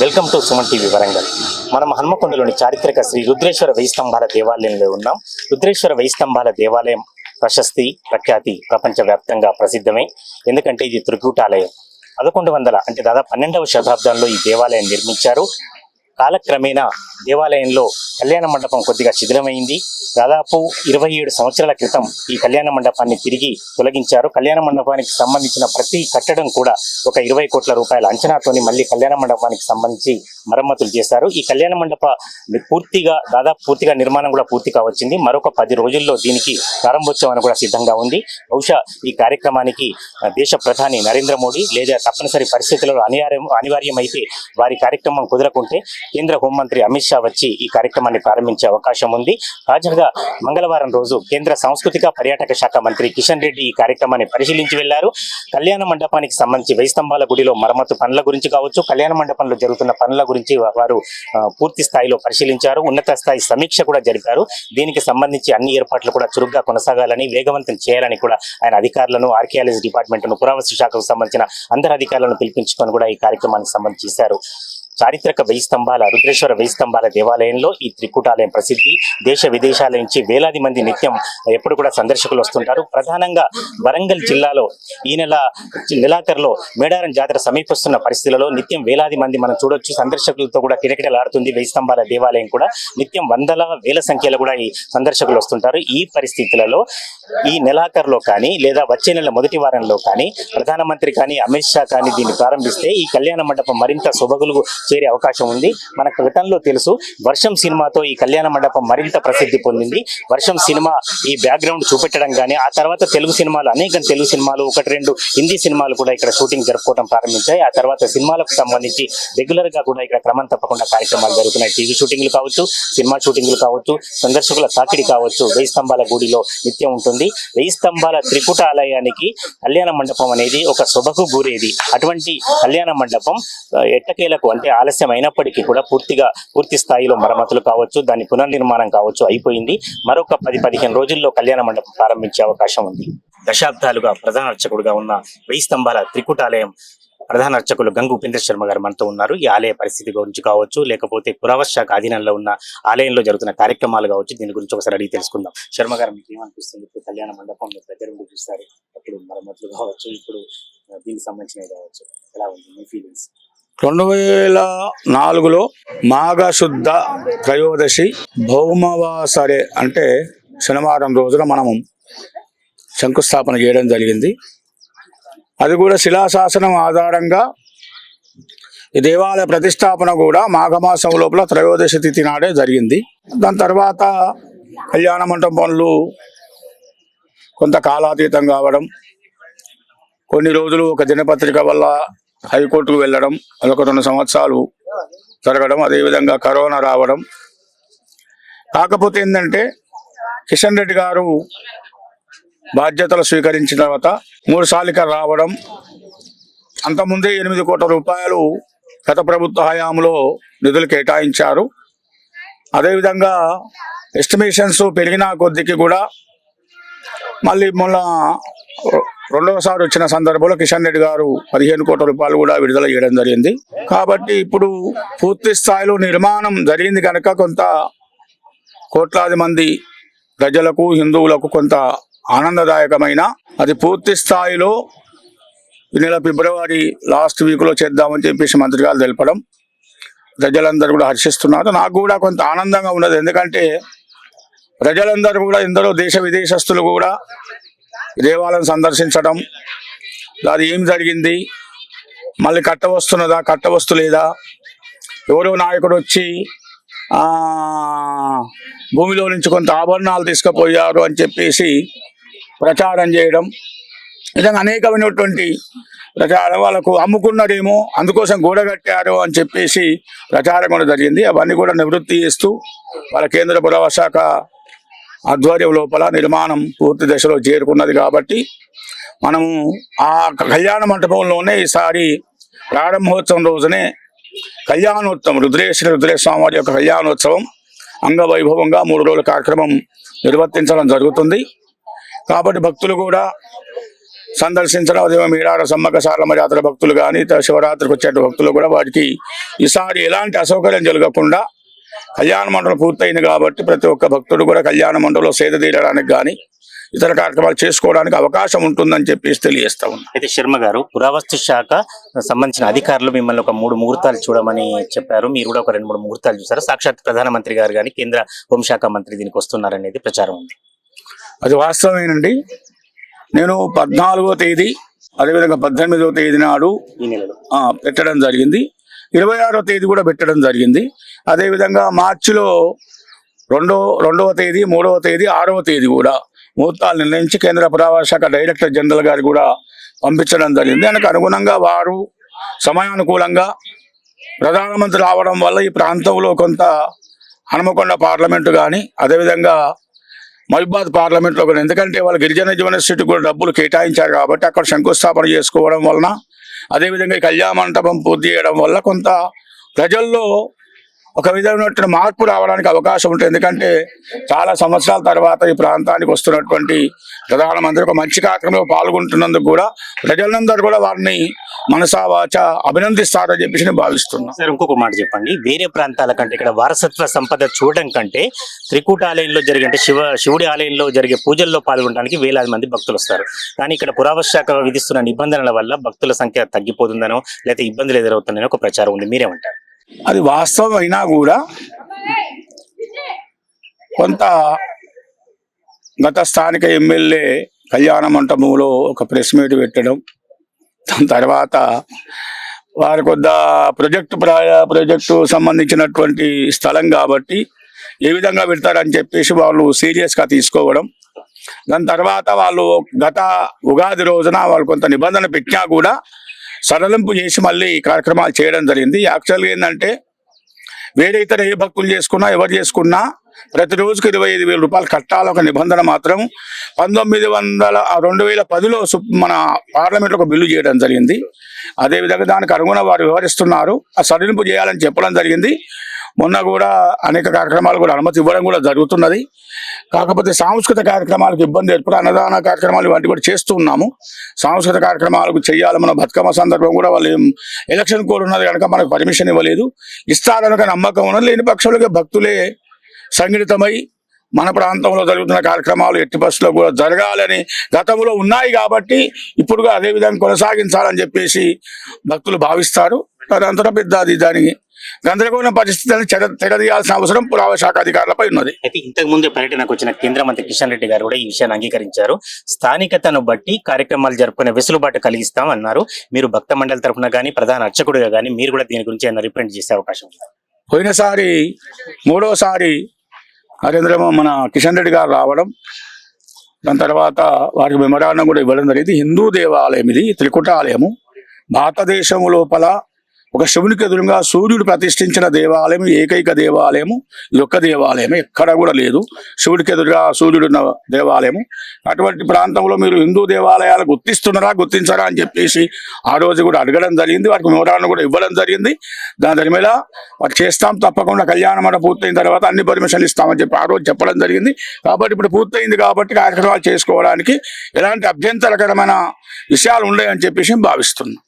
Welcome to Suman TV Warangal. మనం హన్మకొండలోని చారిత్రక శ్రీ రుద్రేశ్వర వెయ్యి స్తంభాల దేవాలయంలో ఉన్నాం. రుద్రేశ్వర వెయ్యి స్తంభాల దేవాలయం ప్రశస్తి ప్రఖ్యాతి ప్రపంచవ్యాప్తంగా ప్రసిద్ధమే. ఎందుకంటే ఇది త్రికూటాలయం. పదకొండు వందల అంటే దాదాపు పన్నెండవ శతాబ్దంలో ఈ దేవాలయం నిర్మించారు. కాలక్రమేణా దేవాలయంలో కళ్యాణ మండపం కొద్దిగా శిథిలమైంది. దాదాపు ఇరవై ఏడు సంవత్సరాల క్రితం ఈ కళ్యాణ మండపాన్ని తిరిగి తొలగించారు. కళ్యాణ మండపానికి సంబంధించిన ప్రతి కట్టడం కూడా ఒక ఇరవై కోట్ల రూపాయల అంచనాతోని మళ్ళీ కళ్యాణ మండపానికి సంబంధించి మరమ్మతులు చేశారు. ఈ కళ్యాణ మండప పూర్తిగా దాదాపు పూర్తిగా నిర్మాణం కూడా పూర్తి కావచ్చింది. మరొక పది రోజుల్లో దీనికి ప్రారంభోత్సవం కూడా సిద్ధంగా ఉంది. బహుశా ఈ కార్యక్రమానికి దేశ ప్రధాని నరేంద్ర మోడీ లేదా తప్పనిసరి పరిస్థితులలో అనివార్యం అనివార్యమైతే వారి కార్యక్రమం కుదరకుంటే కేంద్ర హోంమంత్రి అమిత్ షా వచ్చి ఈ కార్యక్రమాన్ని ప్రారంభించే అవకాశం ఉంది. తాజాగా మంగళవారం రోజు కేంద్ర సాంస్కృతిక పర్యాటక శాఖ మంత్రి కిషన్ రెడ్డి ఈ కార్యక్రమాన్ని పరిశీలించి వెళ్ళారు. కళ్యాణ మండపానికి సంబంధించి వెయ్యి స్తంభాల గుడిలో మరమ్మతు పనుల గురించి కావచ్చు కళ్యాణ మండపంలో జరుగుతున్న పనుల గురించి వారు పూర్తి స్థాయిలో పరిశీలించారు. ఉన్నత స్థాయి సమీక్ష కూడా జరిపారు. దీనికి సంబంధించి అన్ని ఏర్పాట్లు కూడా చురుగ్గా కొనసాగాలని వేగవంతం చేయాలని కూడా ఆయన అధికారులను ఆర్కియాలజీ డిపార్ట్మెంట్ను పురావస్తు శాఖకు సంబంధించిన అందరు అధికారులను పిలిపించుకొని కూడా ఈ కార్యక్రమానికి సంబంధించి చేశారు. చారిత్రక వెయ్యి స్తంభాల రుద్రేశ్వర వెయ్యి స్తంభాల దేవాలయంలో ఈ త్రికూటాలయం ప్రసిద్ధి. దేశ విదేశాల నుంచి వేలాది మంది నిత్యం ఎప్పుడు కూడా సందర్శకులు వస్తుంటారు. ప్రధానంగా వరంగల్ జిల్లాలో ఈ నెల నెలాఖరులో మేడారం జాతర సమీపిస్తున్న పరిస్థితులలో నిత్యం వేలాది మంది మనం చూడొచ్చు. సందర్శకులతో కూడా కిటకిటలాడుతుంది వెయ్యి స్తంభాల దేవాలయం కూడా. నిత్యం వందల వేల సంఖ్యలో కూడా ఈ సందర్శకులు వస్తుంటారు. ఈ పరిస్థితులలో ఈ నెలాఖరులో కానీ లేదా వచ్చే నెల మొదటి వారంలో కానీ ప్రధానమంత్రి కానీ అమిత్ షా కానీ దీన్ని ప్రారంభిస్తే ఈ కళ్యాణ మండపం మరింత శుభగులు చేరే అవకాశం ఉంది. మన గతంలో తెలుసు వర్షం సినిమాతో ఈ కళ్యాణ మండపం మరింత ప్రసిద్ధి పొందింది. వర్షం సినిమా ఈ బ్యాక్గ్రౌండ్ చూపెట్టడం కానీ ఆ తర్వాత తెలుగు సినిమాలు అనేక తెలుగు సినిమాలు ఒకటి రెండు హిందీ సినిమాలు కూడా ఇక్కడ షూటింగ్ జరుపుకోవడం ప్రారంభించాయి. ఆ తర్వాత సినిమాలకు సంబంధించి రెగ్యులర్గా కూడా ఇక్కడ క్రమం తప్పకుండా కార్యక్రమాలు జరుగుతున్నాయి. టీవీ షూటింగ్లు కావచ్చు సినిమా షూటింగ్లు కావచ్చు సందర్శకుల తాకిడి కావచ్చు వెయ్యి స్తంభాల గుడిలో నిత్యం ఉంటుంది. వెయ్యి స్తంభాల త్రిపుట ఆలయానికి కళ్యాణ మండపం అనేది ఒక శుభకు గురేది. అటువంటి కళ్యాణ మండపం ఎట్టకేలకు అంటే ఆలస్యం అయినప్పటికీ కూడా పూర్తిగా పూర్తి స్థాయిలో మరమ్మతులు కావచ్చు దాని పునర్నిర్మాణం కావచ్చు అయిపోయింది. మరొక పది పదిహేను రోజుల్లో కళ్యాణ మండపం ప్రారంభించే అవకాశం ఉంది. దశాబ్దాలుగా ప్రధాన అర్చకుడుగా ఉన్న వెయ్యి స్తంభాల త్రికుటాలయం ప్రధాన అర్చకులు గంగు ఉపేంద్ర శర్మ గారు మనతో ఉన్నారు. ఈ ఆలయ పరిస్థితి గురించి కావచ్చు లేకపోతే పురావశాఖ ఆధీనంలో అధీనంలో ఉన్న ఆలయంలో జరుగుతున్న కార్యక్రమాలు కావచ్చు దీని గురించి ఒకసారి అడిగి తెలుసుకుందాం. శర్మ గారు మీకు ఏమనిపిస్తుంది? ఇప్పుడు కళ్యాణ మండపం మీరు దగ్గర ఉండి చూస్తారు. అప్పుడు మరమ్మతులు కావచ్చు ఇప్పుడు దీనికి సంబంధించినవి కావచ్చు. ఎలా ఉంది మీ ఫీలింగ్స్ రెండు వేల నాలుగులో మాఘశుద్ధ త్రయోదశి భౌమవాసరే అంటే శనివారం రోజున మనము శంకుస్థాపన చేయడం జరిగింది. అది కూడా శిలాశాసనం ఆధారంగా ఈ దేవాలయ ప్రతిష్టాపన కూడా మాఘమాసం లోపల త్రయోదశి తిథి నాడే జరిగింది. దాని తర్వాత కళ్యాణ మంటపం పనులు కొంత కాలాతీతం కావడం కొన్ని రోజులు ఒక దినపత్రిక వల్ల హైకోర్టుకు వెళ్ళడం అదొక రెండు సంవత్సరాలు జరగడం అదేవిధంగా కరోనా రావడం. కాకపోతే ఏంటంటే కిషన్ రెడ్డి గారు బాధ్యతలు స్వీకరించిన తర్వాత మూడు సార్లు రావడం అంతకుముందే ఎనిమిది కోట్ల రూపాయలు గత ప్రభుత్వ హయాంలో నిధులు కేటాయించారు. అదేవిధంగా ఎస్టిమేషన్స్ పెరిగిన కొద్దికి కూడా మళ్ళీ మొన్న రెండవసారి వచ్చిన సందర్భంలో కిషన్ రెడ్డి గారు పదిహేను కోట్ల రూపాయలు కూడా విడుదల చేయడం జరిగింది. కాబట్టి ఇప్పుడు పూర్తి స్థాయిలో నిర్మాణం జరిగింది కనుక కొంత కోట్లాది మంది ప్రజలకు హిందువులకు కొంత ఆనందదాయకమైన అది పూర్తి స్థాయిలో ఈ నెల ఫిబ్రవరి లాస్ట్ వీక్లో చేద్దామని చెప్పేసి మంత్రి గారు తెలపడం ప్రజలందరూ కూడా హర్షిస్తున్నారు. నాకు కూడా కొంత ఆనందంగా ఉన్నది. ఎందుకంటే ప్రజలందరూ కూడా ఎందరో దేశ విదేశస్తులు కూడా దేవాలయం సందర్శించడం అది ఏం జరిగింది? మళ్ళీ కట్ట వస్తున్నదా? కట్ట వస్తు లేదా? ఎవరో నాయకుడు వచ్చి భూమిలో నుంచి కొంత ఆభరణాలు తీసుకుపోయారు అని చెప్పేసి ప్రచారం చేయడం. విధంగా అనేకమైనటువంటి ప్రచారం వాళ్ళకు అమ్ముకున్నారేమో అందుకోసం గోడ కట్టారు అని చెప్పేసి ప్రచారం కూడా జరిగింది. అవన్నీ కూడా నివృత్తి చేస్తూ వాళ్ళ కేంద్ర పురవశాఖ శాఖ ఆధ్వర్యం లోపల నిర్మాణం పూర్తి దశలో చేరుకున్నది కాబట్టి మనము ఆ కళ్యాణ మంటపంలోనే ఈసారి ప్రారంభోత్సవం రోజునే కళ్యాణోత్సవం రుద్రేశ్వర రుద్రేశ్వర వారి యొక్క కళ్యాణోత్సవం అంగవైభవంగా మూడు రోజుల కార్యక్రమం నిర్వర్తించడం జరుగుతుంది. కాబట్టి భక్తులు కూడా సందర్శించడం అదే మీరాడ సమ్మక సారలమ్మ జాతర భక్తులు కానీ శివరాత్రికి వచ్చే భక్తులు కూడా వారికి ఈసారి ఎలాంటి అసౌకర్యం జరగకుండా కళ్యాణ మండలం పూర్తయింది కాబట్టి ప్రతి ఒక్క భక్తుడు కూడా కళ్యాణ మండలంలో సేద తీరడానికి కానీ ఇతర కార్యక్రమాలు చేసుకోవడానికి అవకాశం ఉంటుందని చెప్పేసి తెలియజేస్తా ఉన్నాం. అయితే శర్మ గారు పురావస్తు శాఖ సంబంధించిన అధికారులు మిమ్మల్ని ఒక మూడు ముహూర్తాలు చూడమని చెప్పారు. మీరు కూడా ఒక రెండు మూడు ముహూర్తాలు చూసారు సాక్షాత్ ప్రధానమంత్రి గారు కానీ కేంద్ర హోంశాఖ మంత్రి దీనికి వస్తున్నారనేది ప్రచారం ఉంది. అది వాస్తవమేనండి. నేను పద్నాలుగో తేదీ అదేవిధంగా పద్దెనిమిదవ తేదీ నాడు ఈ నెలలో. ఆ, పెట్టడం జరిగింది. ఇరవై ఆరో తేదీ కూడా పెట్టడం జరిగింది. అదేవిధంగా మార్చిలో రెండో రెండవ తేదీ మూడవ తేదీ ఆరవ తేదీ కూడా ముహూర్తాలు నిర్ణయించి కేంద్ర పురావా శాఖ డైరెక్టర్ జనరల్ గారు కూడా పంపించడం జరిగింది. దానికి అనుగుణంగా వారు సమయానుకూలంగా ప్రధానమంత్రి రావడం వల్ల ఈ ప్రాంతంలో కొంత హనుమకొండ పార్లమెంటు కానీ అదేవిధంగా మహిబాద్ పార్లమెంట్లో కూడా. ఎందుకంటే వాళ్ళు గిరిజన యూనివర్సిటీ కూడా డబ్బులు కేటాయించారు కాబట్టి అక్కడ శంకుస్థాపన చేసుకోవడం వలన అదేవిధంగా కళ్యాణ మంటపం పూర్తి చేయడం వల్ల కొంత ప్రజల్లో ఒక విధమైనటువంటి మార్పు రావడానికి అవకాశం ఉంటుంది. ఎందుకంటే చాలా సంవత్సరాల తర్వాత ఈ ప్రాంతానికి వస్తున్నటువంటి ప్రధానమంత్రి ఒక మంచి కార్యక్రమంలో పాల్గొంటున్నందుకు కూడా ప్రజలందరూ కూడా వారిని మనసావాచ అభినందిస్తారని చెప్పేసి నేను భావిస్తున్నాను సార్ ఇంకొక మాట చెప్పండి. వేరే ప్రాంతాల కంటే ఇక్కడ వారసత్వ సంపద చూడడం కంటే త్రికూట ఆలయంలో జరిగే అంటే శివ శివుడి ఆలయంలో జరిగే పూజల్లో పాల్గొనడానికి వేలాది మంది భక్తులు వస్తారు. కానీ ఇక్కడ పురావశాఖ విధిస్తున్న నిబంధనల వల్ల భక్తుల సంఖ్య తగ్గిపోతుందనో లేకపోతే ఇబ్బందులు ఎదురవుతుందనో ఒక ప్రచారం ఉంది. మీరేమంటారు? అది వాస్తవం అయినా కూడా కొంత గత స్థానిక ఎమ్మెల్యే కళ్యాణ మంటపంలో ఒక ప్రెస్ మీట్ పెట్టడం దాని తర్వాత వారి కొద్ద ప్రాజెక్టు ప్రాజెక్టు సంబంధించినటువంటి స్థలం కాబట్టి ఏ విధంగా పెడతారని చెప్పేసి వాళ్ళు సీరియస్గా తీసుకోవడం దాని తర్వాత వాళ్ళు గత ఉగాది రోజున వాళ్ళు కొంత నిబంధన పెట్టినా కూడా సడలింపు చేసి మళ్ళీ ఈ కార్యక్రమాలు చేయడం జరిగింది. యాక్చువల్గా ఏంటంటే వేరే ఇతర ఏ భక్తులు చేసుకున్నా ఎవరు చేసుకున్నా ప్రతి రోజుకి ఇరవై ఐదు వేల రూపాయలు కట్టాలి ఒక నిబంధన మాత్రం పంతొమ్మిది వందల రెండు వేల పదిలో మన పార్లమెంట్లో ఒక బిల్లు చేయడం జరిగింది. అదేవిధంగా దానికి అనుగుణ వారు వివరిస్తున్నారు ఆ సడలింపు చేయాలని చెప్పడం జరిగింది. మొన్న కూడా అనేక కార్యక్రమాలు కూడా అనుమతి ఇవ్వడం కూడా జరుగుతున్నది. కాకపోతే సాంస్కృతిక కార్యక్రమాలకు ఇబ్బంది ఏర్పడి అన్నదాన కార్యక్రమాలు ఇవన్నీ కూడా చేస్తూ ఉన్నాము. సాంస్కృతిక కార్యక్రమాలకు చేయాలి మన బతుకమ్మ సందర్భం కూడా వాళ్ళు ఎలక్షన్ కోడ్ ఉన్నది కనుక మనకు పర్మిషన్ ఇవ్వలేదు. ఇస్తారనక నమ్మకం ఉన్నది. లేని పక్షంలో భక్తులే సంఘటితమై మన ప్రాంతంలో జరుగుతున్న కార్యక్రమాలు ఎట్టి బస్సులో కూడా జరగాలని గతంలో ఉన్నాయి కాబట్టి ఇప్పుడుగా అదేవిధంగా అదే విధంగా కొనసాగించాలని చెప్పేసి భక్తులు భావిస్తారు. తదనంతరం పెద్ద అది దానికి గందరగోళం పరిస్థితులను తెరదీయాల్సిన అవసరం పురావస్తు శాఖ అధికారులపై ఉన్నది. అయితే ఇంతకు ముందే పర్యటనకు వచ్చిన కేంద్ర మంత్రి కిషన్ రెడ్డి గారు కూడా ఈ విషయాన్ని అంగీకరించారు. స్థానికతను బట్టి కార్యక్రమాలు జరుపుకునే వెసులుబాటు కలిగిస్తాం అన్నారు మీరు భక్త మండలి తరఫున కానీ ప్రధాన అర్చకుడిగా కానీ మీరు కూడా దీని గురించి ఏమైనా రిప్రజెంట్ చేసే అవకాశం పోయినసారి మూడోసారి నరేంద్ర మన కిషన్ రెడ్డి గారు రావడం దాని తర్వాత వారికి మెమరాండం కూడా ఇవ్వడం జరిగింది. హిందూ దేవాలయం ఇది త్రికుట ఆలయము భారతదేశం లోపల ఒక శివునికి ఎదురుగా సూర్యుడు ప్రతిష్ఠించిన దేవాలయం ఏకైక దేవాలయము ఇది ఒక్క దేవాలయం ఎక్కడ కూడా లేదు. శివుడికి ఎదురుగా సూర్యుడు ఉన్న దేవాలయము. అటువంటి ప్రాంతంలో మీరు హిందూ దేవాలయాలు గుర్తిస్తున్నారా గుర్తించరా అని చెప్పేసి ఆ రోజు కూడా అడగడం జరిగింది. వారికి వివరాలను కూడా ఇవ్వడం జరిగింది. దాని దాని మీద వారు చేస్తాం తప్పకుండా. కళ్యాణ మండపం పూర్తయిన తర్వాత అన్ని పర్మిషన్లు ఇస్తామని చెప్పి ఆ రోజు చెప్పడం జరిగింది. కాబట్టి ఇప్పుడు పూర్తయింది కాబట్టి కార్యక్రమాలు చేసుకోవడానికి ఎలాంటి అభ్యంతరకరమైన విషయాలు ఉన్నాయని చెప్పేసి భావిస్తున్నాం